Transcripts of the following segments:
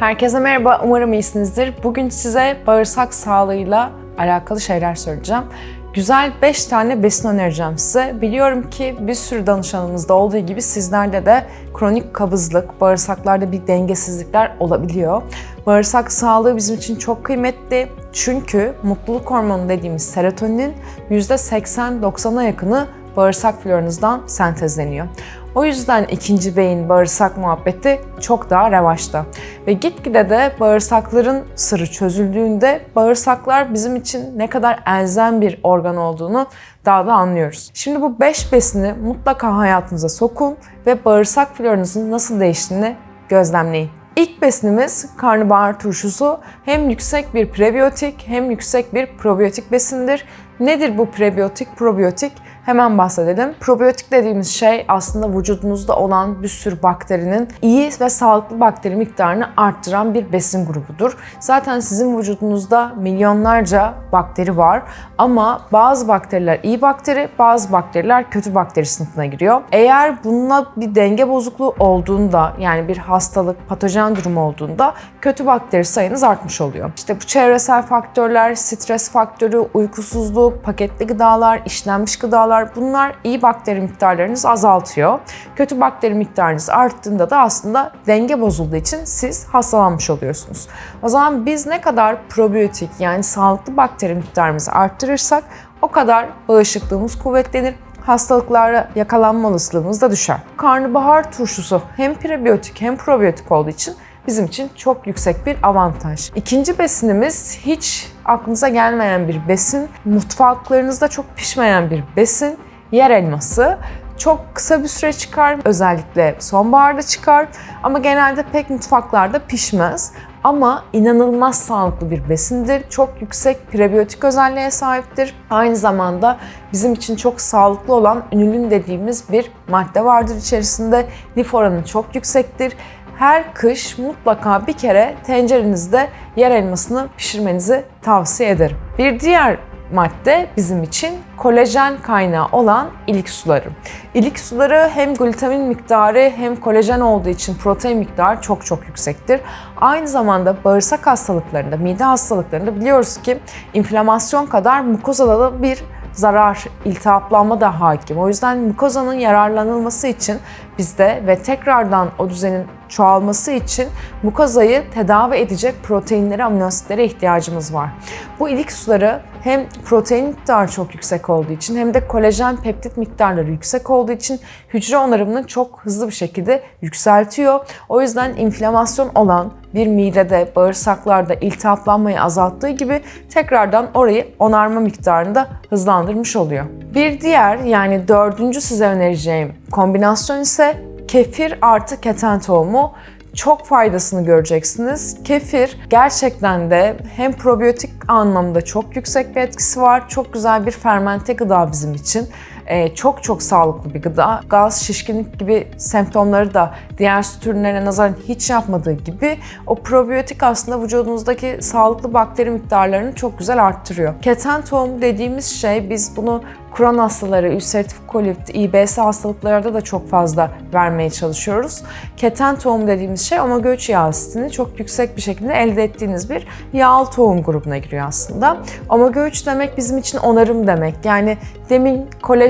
Herkese merhaba, umarım iyisinizdir. Bugün size bağırsak sağlığıyla alakalı şeyler söyleyeceğim. Güzel 5 tane besin önereceğim size. Biliyorum ki bir sürü danışanımızda olduğu gibi sizlerde de kronik kabızlık, bağırsaklarda bir dengesizlikler olabiliyor. Bağırsak sağlığı bizim için çok kıymetli. Çünkü mutluluk hormonu dediğimiz serotonin %80-90'a yakını bağırsak floranızdan sentezleniyor. O yüzden ikinci beyin bağırsak muhabbeti çok daha revaçta. Ve gitgide de bağırsakların sırrı çözüldüğünde bağırsaklar bizim için ne kadar elzem bir organ olduğunu daha da anlıyoruz. Şimdi bu 5 besini mutlaka hayatınıza sokun ve bağırsak floranızın nasıl değiştiğini gözlemleyin. İlk besinimiz karnabahar turşusu. Hem yüksek bir prebiyotik hem yüksek bir probiyotik besindir. Nedir bu prebiyotik, probiyotik? Hemen bahsedelim. Probiyotik dediğimiz şey aslında vücudunuzda olan bir sürü bakterinin iyi ve sağlıklı bakteri miktarını arttıran bir besin grubudur. Zaten sizin vücudunuzda milyonlarca bakteri var ama bazı bakteriler iyi bakteri, bazı bakteriler kötü bakteri sınıfına giriyor. Eğer bununla bir denge bozukluğu olduğunda yani bir hastalık, patojen durumu olduğunda kötü bakteri sayınız artmış oluyor. İşte bu çevresel faktörler, stres faktörü, uykusuzluk, paketli gıdalar, işlenmiş gıdalar bunlar iyi bakteri miktarlarınızı azaltıyor. Kötü bakteri miktarınız arttığında da aslında denge bozulduğu için siz hastalanmış oluyorsunuz. O zaman biz ne kadar probiyotik yani sağlıklı bakteri miktarımızı arttırırsak o kadar bağışıklığımız kuvvetlenir hastalıklara yakalanma olasılığımız da düşer. Karnabahar turşusu hem prebiyotik hem probiyotik olduğu için bizim için çok yüksek bir avantaj. İkinci besinimiz hiç aklınıza gelmeyen bir besin, mutfaklarınızda çok pişmeyen bir besin, yer elması. Çok kısa bir süre çıkar, özellikle sonbaharda çıkar ama genelde pek mutfaklarda pişmez. Ama inanılmaz sağlıklı bir besindir. Çok yüksek prebiyotik özelliğe sahiptir. Aynı zamanda bizim için çok sağlıklı olan ünülün dediğimiz bir madde vardır içerisinde. Lif oranı çok yüksektir her kış mutlaka bir kere tencerenizde yer elmasını pişirmenizi tavsiye ederim. Bir diğer madde bizim için kolajen kaynağı olan ilik suları. İlik suları hem glutamin miktarı hem kolajen olduğu için protein miktarı çok çok yüksektir. Aynı zamanda bağırsak hastalıklarında, mide hastalıklarında biliyoruz ki inflamasyon kadar mukozada da bir zarar, iltihaplanma da hakim. O yüzden mukozanın yararlanılması için bizde ve tekrardan o düzenin çoğalması için mukozayı tedavi edecek proteinlere, amino asitlere ihtiyacımız var. Bu ilik suları hem protein miktarı çok yüksek olduğu için hem de kolajen peptit miktarları yüksek olduğu için hücre onarımını çok hızlı bir şekilde yükseltiyor. O yüzden inflamasyon olan bir midede, bağırsaklarda iltihaplanmayı azalttığı gibi tekrardan orayı onarma miktarını da hızlandırmış oluyor. Bir diğer yani dördüncü size önereceğim kombinasyon ise kefir artı keten tohumu çok faydasını göreceksiniz. Kefir gerçekten de hem probiyotik anlamda çok yüksek bir etkisi var. Çok güzel bir fermente gıda bizim için. Ee, çok çok sağlıklı bir gıda. Gaz, şişkinlik gibi semptomları da diğer süt ürünlerine nazaran hiç yapmadığı gibi o probiyotik aslında vücudunuzdaki sağlıklı bakteri miktarlarını çok güzel arttırıyor. Keten tohumu dediğimiz şey biz bunu Kron hastaları, ülseratif kolit, İBS hastalıklarda da çok fazla vermeye çalışıyoruz. Keten tohum dediğimiz şey omega 3 yağ asitini çok yüksek bir şekilde elde ettiğiniz bir yağlı tohum grubuna giriyor aslında. Omega 3 demek bizim için onarım demek. Yani demin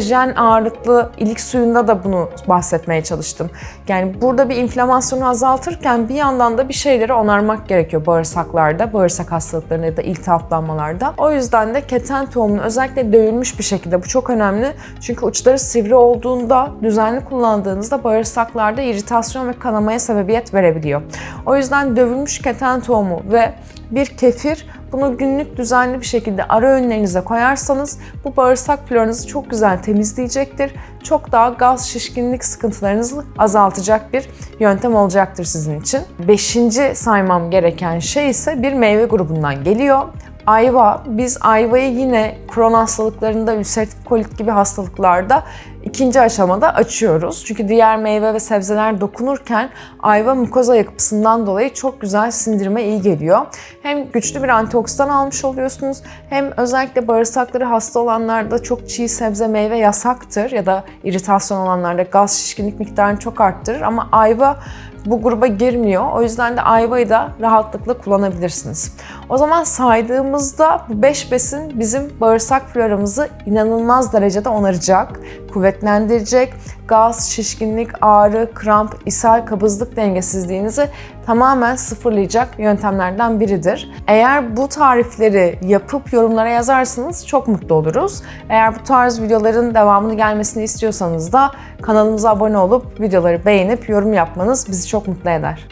kolajen ağırlıklı ilik suyunda da bunu bahsetmeye çalıştım. Yani burada bir inflamasyonu azaltırken bir yandan da bir şeyleri onarmak gerekiyor bağırsaklarda, bağırsak hastalıklarında ya da iltihaplanmalarda. O yüzden de keten tohumunu özellikle dövülmüş bir şekilde bu çok önemli. Çünkü uçları sivri olduğunda, düzenli kullandığınızda bağırsaklarda iritasyon ve kanamaya sebebiyet verebiliyor. O yüzden dövülmüş keten tohumu ve bir kefir bunu günlük düzenli bir şekilde ara öğünlerinize koyarsanız bu bağırsak floranızı çok güzel temizleyecektir. Çok daha gaz, şişkinlik sıkıntılarınızı azaltacak bir yöntem olacaktır sizin için. Beşinci saymam gereken şey ise bir meyve grubundan geliyor. Ayva, biz ayvayı yine kron hastalıklarında, ülseratif kolit gibi hastalıklarda ikinci aşamada açıyoruz. Çünkü diğer meyve ve sebzeler dokunurken ayva mukoza yapısından dolayı çok güzel sindirime iyi geliyor. Hem güçlü bir antioksidan almış oluyorsunuz hem özellikle bağırsakları hasta olanlarda çok çiğ sebze meyve yasaktır ya da iritasyon olanlarda gaz şişkinlik miktarını çok arttırır ama ayva bu gruba girmiyor. O yüzden de ayvayı da rahatlıkla kullanabilirsiniz. O zaman saydığımızda bu 5 besin bizim bağırsak floramızı inanılmaz derecede onaracak, kuvvetlendirecek, gaz, şişkinlik, ağrı, kramp, ishal, kabızlık dengesizliğinizi tamamen sıfırlayacak yöntemlerden biridir. Eğer bu tarifleri yapıp yorumlara yazarsanız çok mutlu oluruz. Eğer bu tarz videoların devamını gelmesini istiyorsanız da kanalımıza abone olup videoları beğenip yorum yapmanız bizi çok mutlu eder.